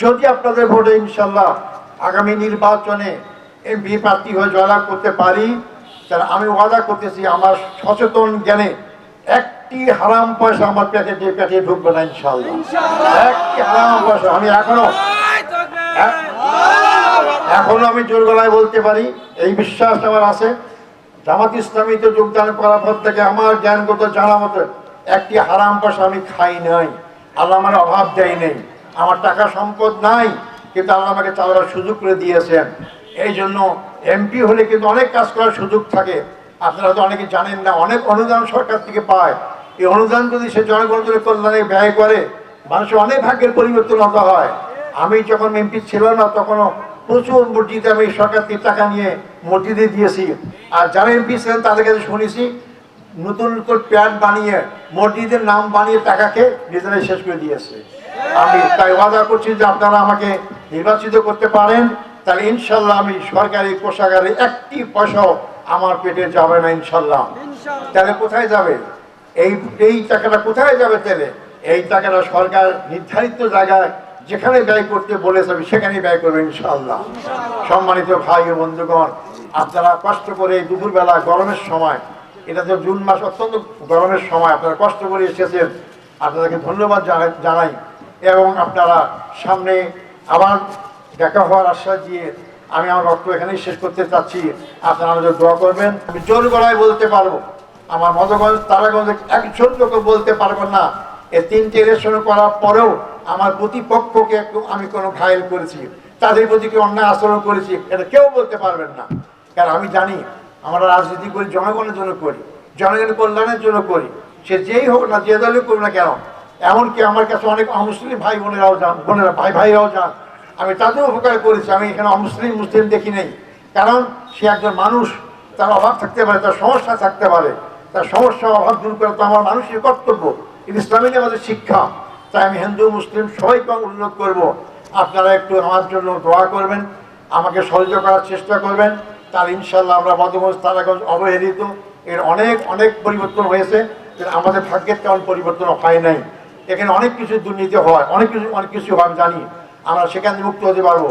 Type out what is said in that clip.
যদি আপনাদের ভোটে ইনশাল্লাহ আগামী নির্বাচনে এমপি প্রার্থী হয়ে জয়লাভ করতে পারি তাহলে আমি ওয়াদা করতেছি আমার সচেতন জ্ঞানে একটি হারাম পয়সা আমার দিয়ে পেটে ঢুকবে না ইনশাল্লাহ। একটি হারাম পয়সা। আমি এখনও এখনও আমি জোর গলায় বলতে পারি এই বিশ্বাস আমার আছে। জামাত ইসলামীতে যোগদান করার পর থেকে আমার জ্ঞানগত জানা মতো একটি হারাম পয়সা আমি খাই নাই। আল্লাহ আমার অভাব দেয় নেই। আমার টাকা সম্পদ নাই, কিন্তু আল্লাহ আমাকে চালানোর সুযোগ করে দিয়েছেন। এই জন্য এমপি হলে কিন্তু অনেক কাজ করার সুযোগ থাকে। আপনারা তো অনেকে জানেন না, অনেক অনুদান সরকার থেকে পায়। এই অনুদান যদি সে জনগণের কল্যাণে ব্যয় করে, মানুষের অনেক ভাগ্যের পরিবর্তন হতে হয়। আমি যখন এমপি ছিল না, তখনও প্রচুর মসজিদে আমি সরকার থেকে টাকা নিয়ে মসজিদে দিয়েছি। আর যারা এমপি ছিলেন, তাদের কাছে শুনেছি, নতুন নতুন প্যান্ট বানিয়ে মসজিদের নাম বানিয়ে টাকাকে নিজেরাই শেষ করে দিয়েছে। আমি তাই ওয়াদা করছি যে আপনারা আমাকে নির্বাচিত করতে পারেন তাহলে ইনশাল্লাহ আমি সরকারি কোষাগারে একটি পয়সাও আমার পেটে যাবে না ইনশাল্লাহ। তাহলে কোথায় যাবে? এই এই টাকাটা কোথায় যাবে তাহলে? এই টাকাটা সরকার নির্ধারিত জায়গায় যেখানে ব্যয় করতে বলেছে আমি সেখানেই ব্যয় করব ইনশাল্লাহ। সম্মানিত ভাই ও বন্ধুগণ আপনারা কষ্ট করে দুপুরবেলা গরমের সময় এটা তো জুন মাস অত্যন্ত গরমের সময়, আপনারা কষ্ট করে এসেছেন। আপনাদেরকে ধন্যবাদ জানাই এবং আপনারা সামনে আবার দেখা হওয়ার আশ্বাস দিয়ে আমি আমার বক্তব্য এখানেই শেষ করতে চাচ্ছি। আপনারা আমাদের দোয়া করবেন। আমি জোর গলায় বলতে পারব, আমার মধুগঞ্জ তারাগঞ্জে একজন লোক বলতে পারব না। এই তিনটে ইলেকশন করার পরেও আমার প্রতিপক্ষকে একটু আমি কোনো ঘায়েল করেছি, তাদের প্রতি কি অন্যায় আচরণ করেছি, এটা কেউ বলতে পারবেন না। কারণ আমি জানি আমরা রাজনীতি করি, জনগণের জন্য করি, জনগণের কল্যাণের জন্য করি। সে যেই হোক না, যে দলই করুক না কেন, এমনকি আমার কাছে অনেক অমুসলিম ভাই বোনেরাও যান, বোনেরা, ভাই ভাইরাও যান। আমি তাদের উপকার করেছি, আমি এখানে অমুসলিম, মুসলিম দেখি নেই। কারণ সে একজন মানুষ, তার অভাব থাকতে পারে, তার সমস্যা থাকতে পারে। তার সমস্যা, অভাব দূর করা তো আমার মানুষের কর্তব্য। এটা ইসলামিক আমাদের শিক্ষা। তাই আমি হিন্দু, মুসলিম সবাইকে অনুরোধ করব, আপনারা একটু আমার জন্য দোয়া করবেন, আমাকে সহযোগিতা করার চেষ্টা করবেন। তার ইনশাল্লাহ আমরা মধুমজ তারাগঞ্জ অবহেলিত। এর অনেক অনেক পরিবর্তন হয়েছে আমাদের ভাগ্যের তেমন পরিবর্তন হয় নাই। এখানে অনেক কিছু দুর্নীতি হয়, অনেক কিছু অনেক কিছু হয় জানি। আমরা সেখান থেকে মুক্ত হতে পারব।